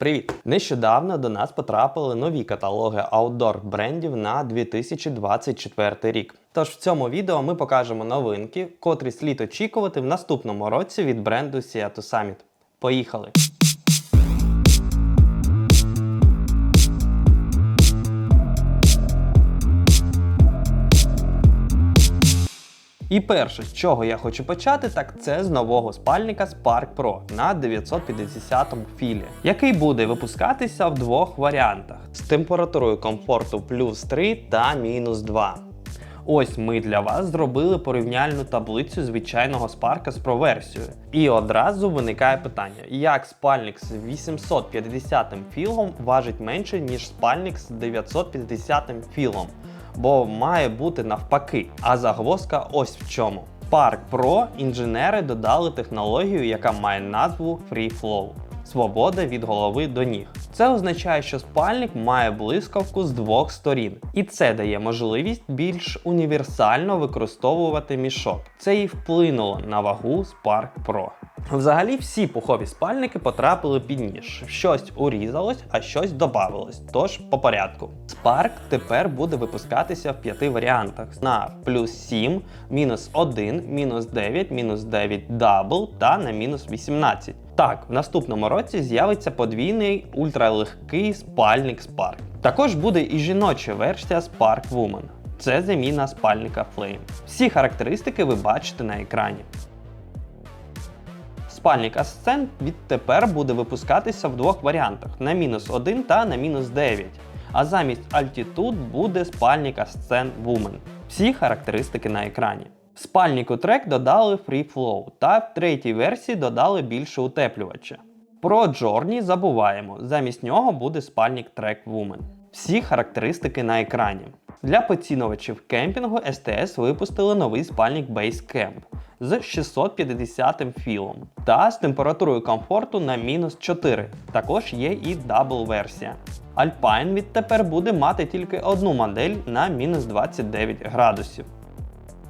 Привіт! Нещодавно до нас потрапили нові каталоги аутдор брендів на 2024 рік. Тож в цьому відео ми покажемо новинки, котрі слід очікувати в наступному році від бренду Seattle Summit. Поїхали! І перше, з чого я хочу почати, так це з нового спальника Spark Pro на 950 філі, який буде випускатися в двох варіантах з температурою комфорту плюс 3 та мінус 2. Ось ми для вас зробили порівняльну таблицю звичайного спарка з Pro версією. І одразу виникає питання, як спальник з 850 філом важить менше, ніж спальник з 950 філом бо має бути навпаки. А загвоздка ось в чому. Park Pro інженери додали технологію, яка має назву Free Flow свобода від голови до ніг. Це означає, що спальник має блискавку з двох сторін, і це дає можливість більш універсально використовувати мішок. Це і вплинуло на вагу Spark Pro. Взагалі всі пухові спальники потрапили під ніж. Щось урізалось, а щось додавалось. Тож по порядку. Spark тепер буде випускатися в п'яти варіантах: на плюс 7, мінус 1, мінус 9, мінус 9 дабл та на мінус 18. Так, в наступному році з'явиться подвійний ультралегкий спальник Spark. Також буде і жіноча версія Spark Woman. Це заміна спальника Flame. Всі характеристики ви бачите на екрані. Спальник Ascent відтепер буде випускатися в двох варіантах на мінус 1 та на мінус 9. А замість Altitude буде спальник Ascent Woman. Всі характеристики на екрані. В спальнику трек додали Free Flow та в третій версії додали більше утеплювача. Про Journey забуваємо, замість нього буде спальник Track Woman. Всі характеристики на екрані. Для поцінувачів кемпінгу STS випустили новий спальник Base Camp з 650 філом та з температурою комфорту на мінус 4. Також є і дабл версія. Alpine відтепер буде мати тільки одну модель на мінус 29 градусів.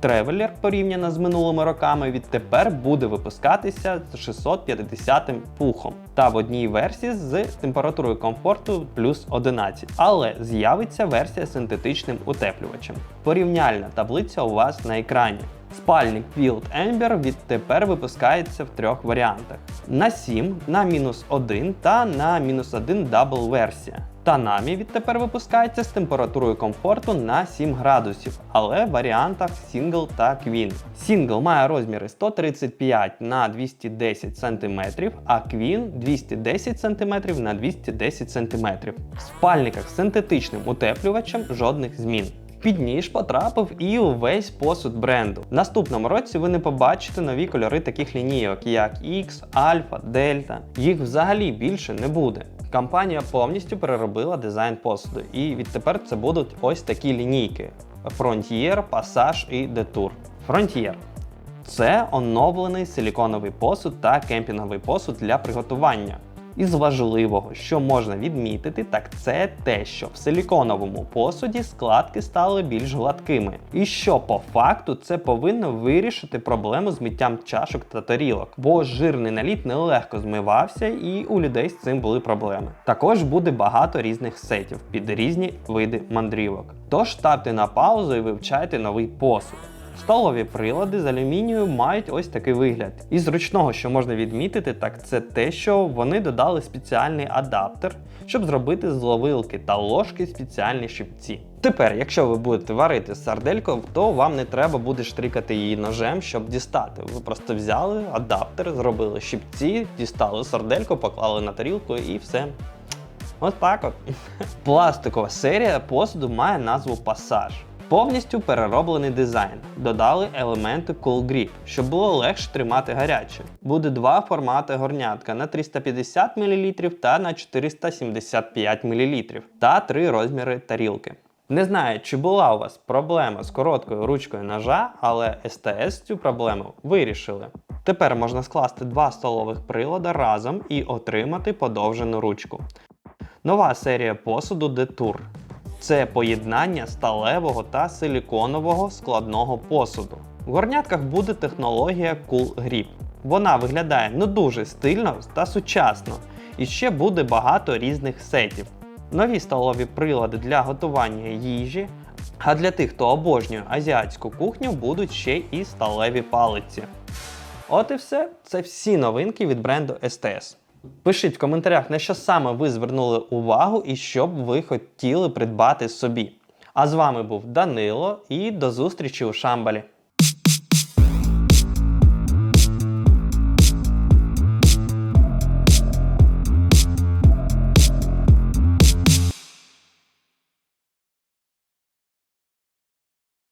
Тревелер порівняно з минулими роками відтепер буде випускатися з 650 пухом та в одній версії з температурою комфорту плюс 11, але з'явиться версія з синтетичним утеплювачем. Порівняльна таблиця у вас на екрані. Спальник Wild Ember відтепер випускається в трьох варіантах: на 7, на мінус 1 та на мінус 1 дабл версія. Танамі відтепер випускається з температурою комфорту на 7 градусів, але в варіантах Single та Queen. Single має розміри 135 на 210 см, а Queen 210 см на 210 см. В спальниках з синтетичним утеплювачем жодних змін. Під ніж потрапив і увесь посуд бренду. В наступному році ви не побачите нові кольори таких лінійок, як X, Alpha, Delta. Їх взагалі більше не буде. Компанія повністю переробила дизайн посуду, і відтепер це будуть ось такі лінійки: Frontier, Passage і Detour. Frontier це оновлений силіконовий посуд та кемпінговий посуд для приготування. Із важливого, що можна відмітити, так це те, що в силіконовому посуді складки стали більш гладкими. І що по факту це повинно вирішити проблему з миттям чашок та тарілок, бо жирний наліт нелегко змивався, і у людей з цим були проблеми. Також буде багато різних сетів під різні види мандрівок. Тож ставте на паузу і вивчайте новий посуд. Столові прилади з алюмінію мають ось такий вигляд. І зручного, що можна відмітити, так це те, що вони додали спеціальний адаптер, щоб зробити з ловилки та ложки спеціальні щипці. Тепер, якщо ви будете варити сардельку, то вам не треба буде штрикати її ножем, щоб дістати. Ви просто взяли адаптер, зробили щипці, дістали сардельку, поклали на тарілку і все. Ось так от. Пластикова серія посуду має назву Passage. Повністю перероблений дизайн. Додали елементи Cool Grip, щоб було легше тримати гаряче. Буде два формати горнятка на 350 мл та на 475 мл та три розміри тарілки. Не знаю, чи була у вас проблема з короткою ручкою ножа, але СТС цю проблему вирішили. Тепер можна скласти два столових прилади разом і отримати подовжену ручку. Нова серія посуду Detour це поєднання сталевого та силіконового складного посуду. В горнятках буде технологія Cool Grip. Вона виглядає ну дуже стильно та сучасно І ще буде багато різних сетів. Нові столові прилади для готування їжі. А для тих, хто обожнює азіатську кухню, будуть ще і сталеві палиці. От і все. Це всі новинки від бренду STS. Пишіть в коментарях, на що саме ви звернули увагу і що б ви хотіли придбати собі. А з вами був Данило і до зустрічі у Шамбалі.